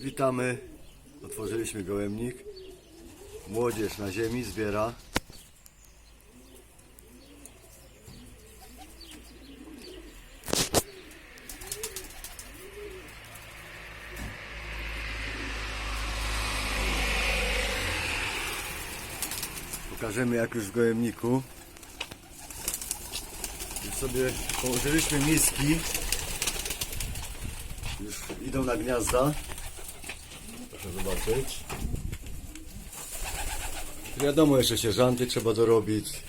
Witamy. Otworzyliśmy gołębnik. Młodzież na ziemi zbiera. Pokażemy jak już w gołębniku. Już sobie położyliśmy miski. Już idą na gniazda. Proszę zobaczyć. Wiadomo, jeszcze sierżanty trzeba dorobić.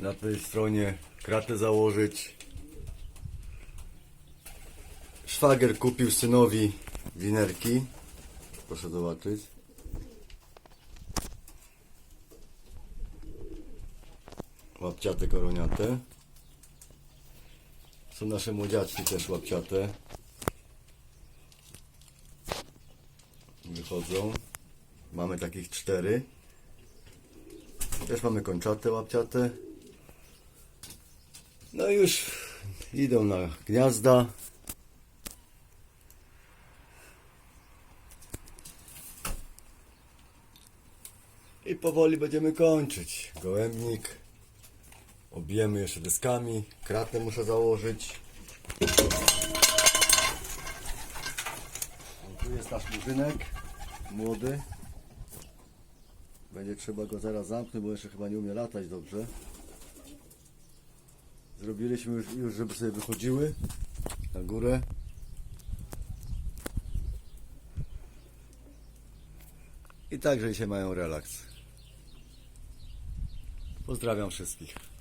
Na tej stronie kratę założyć. Szwagier kupił synowi winerki. Proszę zobaczyć. Łapciate koroniate. Są nasze młodziaczki też łapciate. Wychodzą. Mamy takich cztery. Też mamy kończate, łapciate. No i już idą na gniazda. I powoli będziemy kończyć. Gołębnik. Obijemy jeszcze deskami. Kratę muszę założyć. Tu jest nasz murzynek, młody. Będzie trzeba go zaraz zamknąć, bo jeszcze chyba nie umie latać dobrze. Zrobiliśmy już, już żeby sobie wychodziły na górę. I także dzisiaj mają relaks. Pozdrawiam wszystkich.